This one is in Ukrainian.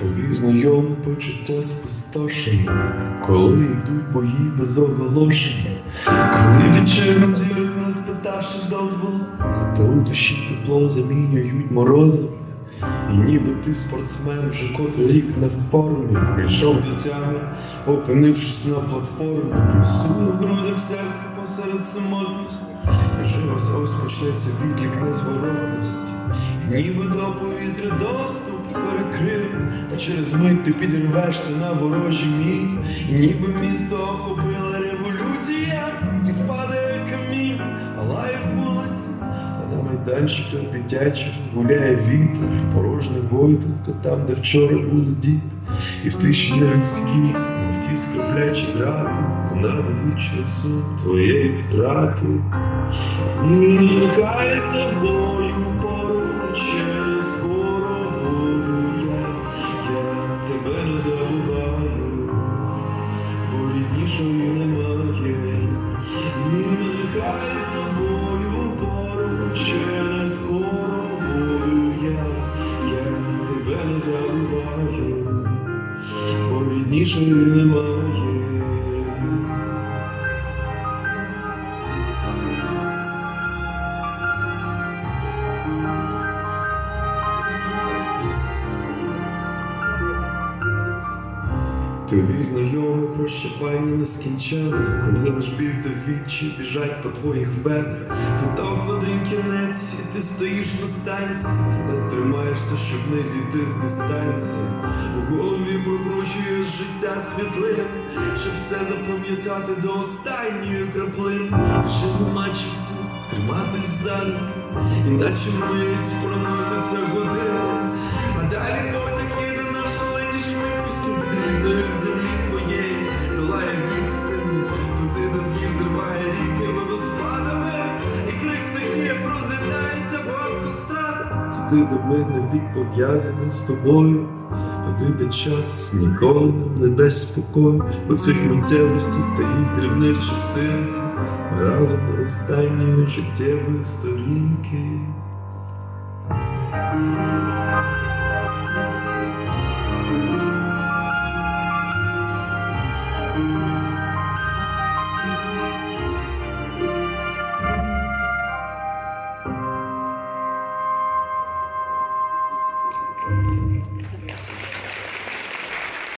Тобі знайоме почуття спустошення, коли йдуть бої без оголошення, коли вітчизна душі тепло замінюють морозом. І ніби ти спортсмен вже котрий рік на формі Прийшов дитями, опинившись на платформі, пульсує в грудях серце посеред самотності. І вже ось ось почнеться відлік незворотності. І ніби до повітря доступ перекрили, та через мить ти підірвешся на ворожі. І ніби місто охопила майданчиках дитячих гуляє вітер, порожня гойдалка там, де вчора були діти, і в тиші людській, мов ті скроплячі грати, понад вічний суд твоєї втрати. Нехай з тобою поруч, я скоро буду я, я тебе не забуваю, бо ріднішої немає. Нехай з тобою поруч, забуваю, бо ріднішої немає. Тобі знайоме прощування нескінченне, коли лиш біль та вічі біжать по твоїх венах. Виток в один кінець, ти стоїш на станції, не тримаєшся, щоб не зійти з дистанції. У голові прокручуєш життя світлин, щоб все запам'ятати до останньої краплини. Вже нема часу триматись за руки, іначе мить проноситься години. А далі потяг їде на шаленій швидкості від рідної землі твоєї, долає відстані, туди, де з зриває ріки Туди, де ми навік пов'язані з тобою, туди, де час ніколи нам не дасть спокою у цих миттєвостях та їх дрібних частинках. Разом до останньої життєвої сторінки.